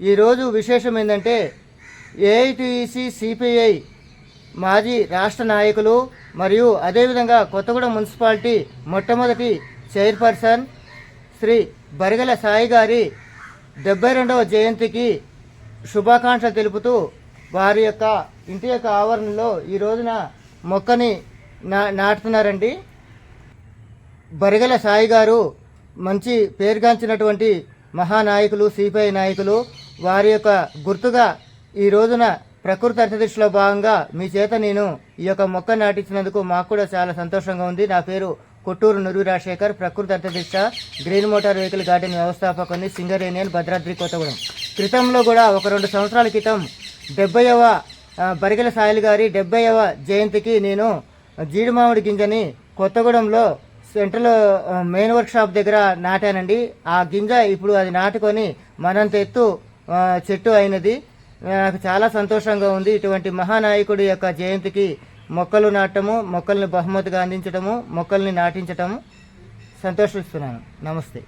ఈరోజు విశేషం ఏంటంటే ఏఐటిఈసి సిపిఐ మాజీ రాష్ట్ర నాయకులు మరియు అదేవిధంగా కొత్తగూడెం మున్సిపాలిటీ మొట్టమొదటి చైర్పర్సన్ శ్రీ బరిగల సాయి గారి డెబ్బై రెండవ జయంతికి శుభాకాంక్షలు తెలుపుతూ వారి యొక్క ఇంటి యొక్క ఆవరణలో ఈ రోజున మొక్కని నా నాటుతున్నారండి. బరిగల సాయి గారు మంచి పేరుగాంచినటువంటి మహానాయకులు సిపిఐ నాయకులు వారి యొక్క గుర్తుగా ఈ రోజున ప్రకృతి అతిథిలో భాగంగా మీ చేత నేను ఈ యొక్క మొక్క నాటించినందుకు మాకు కూడా చాలా సంతోషంగా ఉంది. నా పేరు కొట్టూరు నురు రాజశేఖర్ ప్రకృతి అర్థదిష్ట గ్రీన్ మోటార్ వెహికల్ గార్డెన్ వ్యవస్థాపకుని సింగరేనియన్ భద్రాద్రి కొత్తగూడెం. క్రితంలో కూడా ఒక రెండు సంవత్సరాల క్రితం డెబ్బైవ బరిగెల సాయిల్ గారి డెబ్బైవ జయంతికి నేను జీడి మామిడి గింజని కొత్తగూడెంలో సెంట్రల్ మెయిన్ వర్క్ షాప్ దగ్గర నాటానండి. ఆ గింజ ఇప్పుడు అది నాటుకొని మనంత ఎత్తు చెట్టు అయినది. నాకు చాలా సంతోషంగా ఉంది. ఇటువంటి మహానాయకుడి యొక్క జయంతికి మొక్కలు నాటము మొక్కల్ని బహుమతిగా అందించడము మొక్కల్ని నాటించటము సంతోషిస్తున్నాను. నమస్తే.